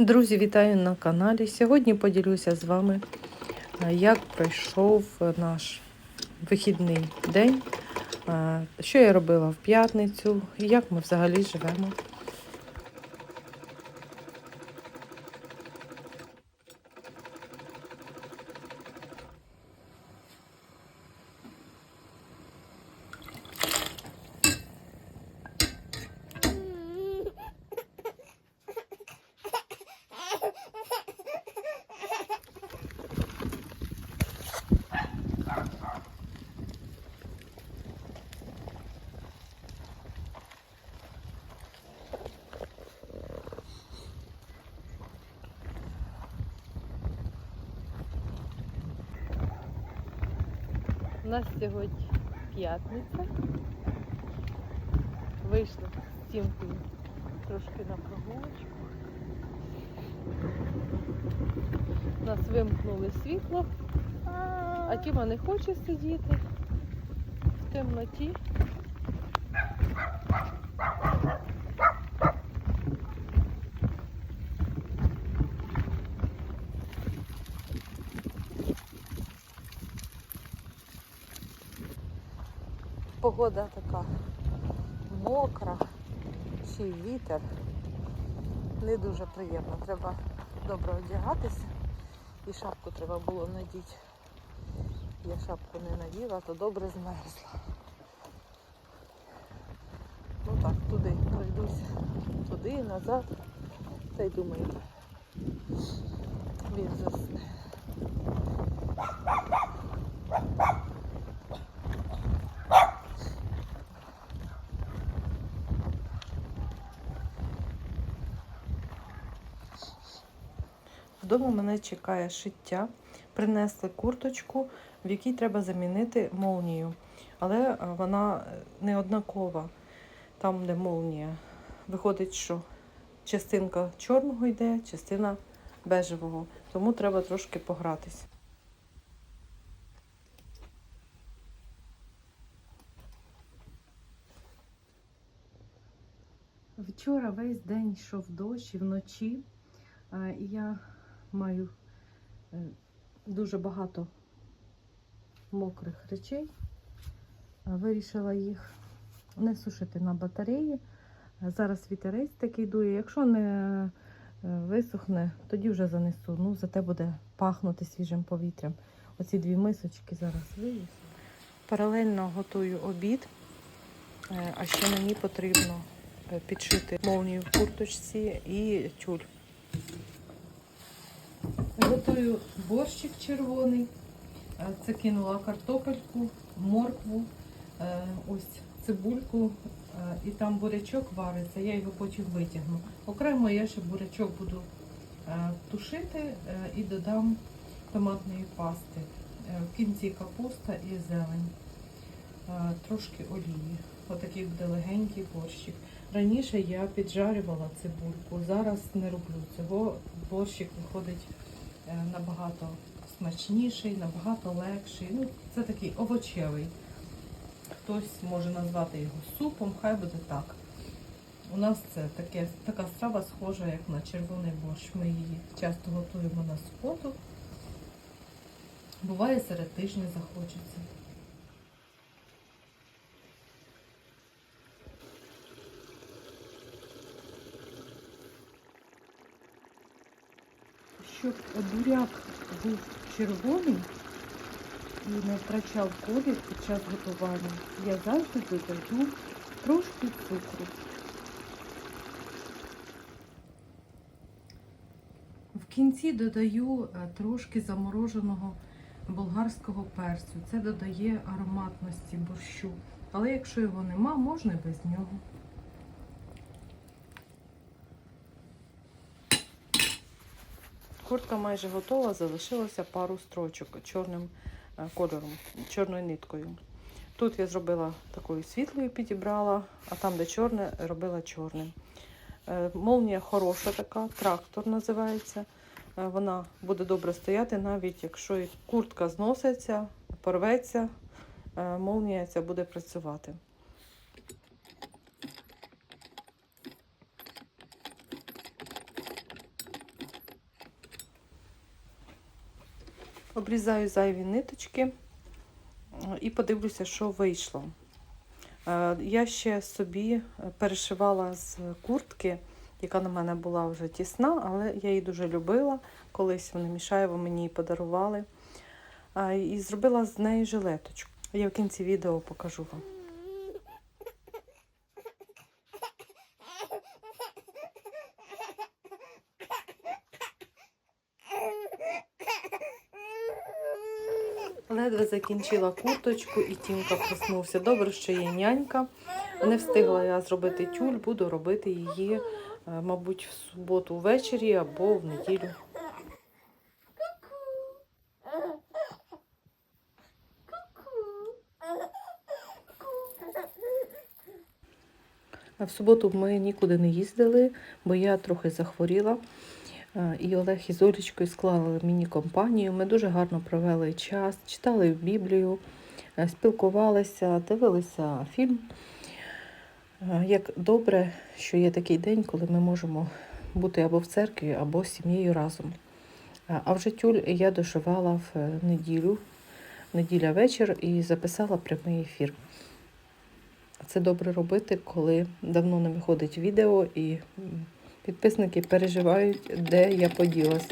Друзі, вітаю на каналі. Сьогодні поділюся з вами, е, як пройшов наш вихідний день, е, що я робила в п'ятницю як ми взагалі живемо. У нас сьогодні п'ятниця. Вийшли з Тімкою трошки на прогулочку. Нас вимкнули світло, а Тіма не хоче сидіти в темноті. Погода така мокра, й вітер. Не дуже приємно. Треба добре одягатися. І шапку треба було надіти. Я шапку не наділа, то добре змерзла. Ну так, туди пройдуся, туди, назад. Та й думаю, він засне. Вдома мене чекає шиття. Принесли курточку, в якій треба замінити молнію. Але е, вона не однакова. Там, де молнія. Виходить, що частинка чорного йде, частина бежевого. Тому треба трошки погратись. Вчора весь день йшов дощ і вночі. Е, І я маю е, дуже багато мокрих речей. Е, Вирішила їх не сушити на батареї. Е, Зараз вітерець такий дує. Якщо не висохне, тоді вже занесу. Ну, зате буде пахнути свіжим повітрям. Оці дві мисочки зараз вивісу. Паралельно готую обід, а ще мені потрібно підшити молнію в курточці і тюль. Готую борщик червоний. Е, Це кинула картопельку, моркву, е, ось цибульку е, і там бурячок вариться, я його потім витягну. Окремо я ще бурячок буду тушити і додам томатної пасти. В кінці капуста і зелень. Трошки олії. Отакий буде легенький борщик. Раніше я піджарювала цибульку, зараз не роблю цього. Борщик виходить набагато смачніший, набагато легший. Ну, це такий овочевий. Хтось може назвати його супом, хай буде так. У нас це таке, така страва схожа, як на червоний борщ. Ми її часто готуємо на суботу. Буває серед тижня захочеться. Щоб буряк був червоний і не втрачав колір під час готування, я завжди додаю трошки цукру. В кінці додаю е, трошки замороженого болгарського перцю. Це додає ароматності борщу. Але якщо його нема, можна і без нього. Куртка майже готова, залишилося пару строчок чорним е, кольором, чорною ниткою. Тут я зробила такою світлою, підібрала, а там, де чорне, робила чорним. Е, Молнія хороша така, трактор називається. Е, Вона буде добре стояти, навіть якщо куртка зноситься, порветься, молнія ця буде працювати. Обрізаю зайві ниточки е, і подивлюся, що вийшло. Е, Я ще собі е, перешивала з куртки, яка на мене була вже тісна, але я її дуже любила. Колись вони Мішаєва мені її подарували. І зробила з неї жилеточку. Я в кінці відео покажу вам. Ледве закінчила курточку і Тімка проснувся. Добре, що є нянька. Не встигла я зробити тюль, буду робити її, е, мабуть, в суботу ввечері або в неділю. В суботу ми нікуди не їздили, бо я трохи захворіла. Е, І Олег із Олечкою склали міні-компанію. Ми дуже гарно провели час, читали Біблію, е, спілкувалися, дивилися фільм. Е, Як добре, що є такий день, коли ми можемо бути або в церкві, або з сім'єю разом. А вже тюль я дошивала в неділю, неділя вечір і записала прямий ефір. Це добре робити, коли давно не виходить відео і підписники переживають, де я поділась.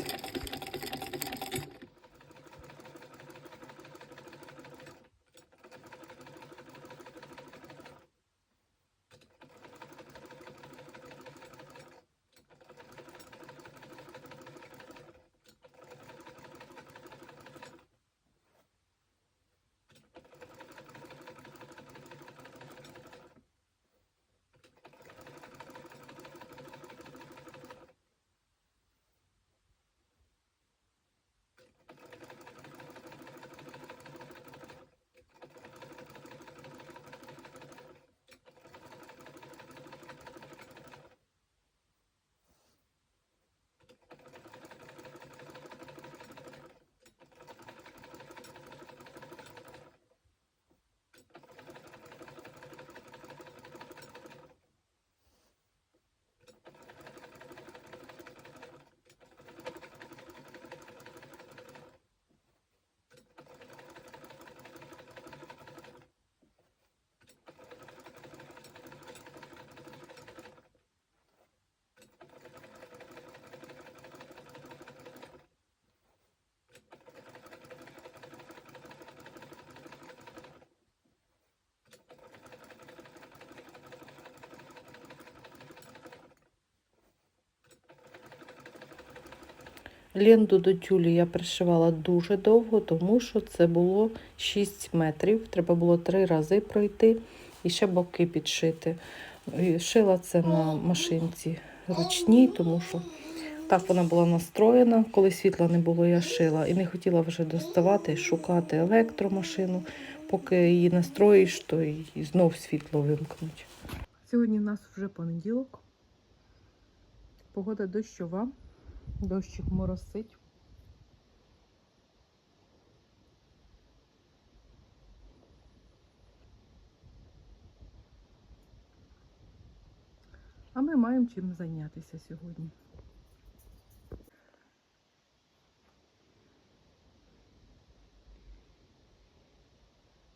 Ленду до тюлі я пришивала дуже довго, тому що це було 6 метрів. Треба було три рази пройти і ще боки підшити. І шила це на машинці ручній, тому що так вона була настроєна. Коли світла не було, я шила і не хотіла вже доставати, шукати електромашину. Поки її настроїш, то і знов світло вимкнуть. Сьогодні в нас вже понеділок. Погода дощова. Дощик моросить. А ми маємо чим зайнятися сьогодні.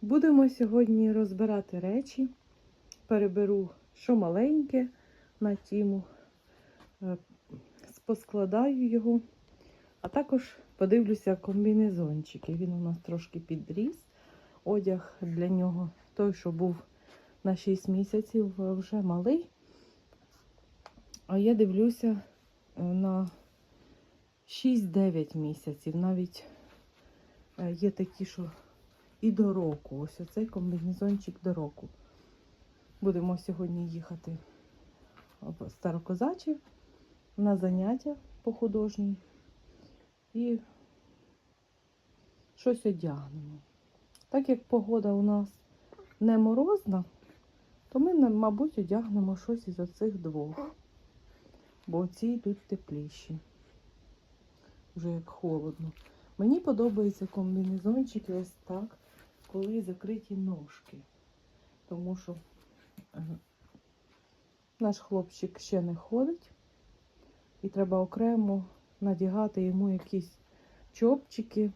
Будемо сьогодні розбирати речі. Переберу, що маленьке на тіму. Е, поскладаю його, а також подивлюся комбінезончики. Він у нас трошки підріс. Одяг для нього той, що був на 6 місяців, вже малий. А я дивлюся е, на 6-9 місяців. Навіть е, є такі, що і до року. Ось оцей комбінезончик до року. Будемо сьогодні їхати в Старокозачів на заняття по художній і щось одягнемо. Так як погода у нас не морозна, то ми, мабуть, одягнемо щось із оцих двох, бо ці йдуть тепліші. Вже як холодно. Мені подобаються комбінезончики ось так, коли закриті ножки. Тому що наш хлопчик ще не ходить. І треба окремо надягати йому якісь чопчики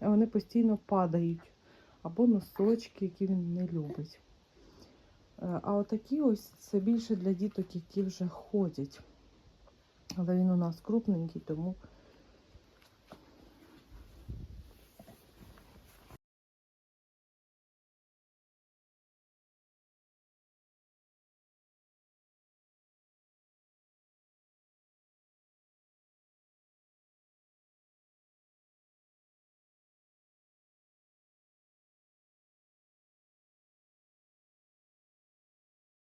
а вони постійно падають. Або носочки, які він не любить. Е, А отакі ось це більше для діток, які вже ходять. Але він у нас крупненький, тому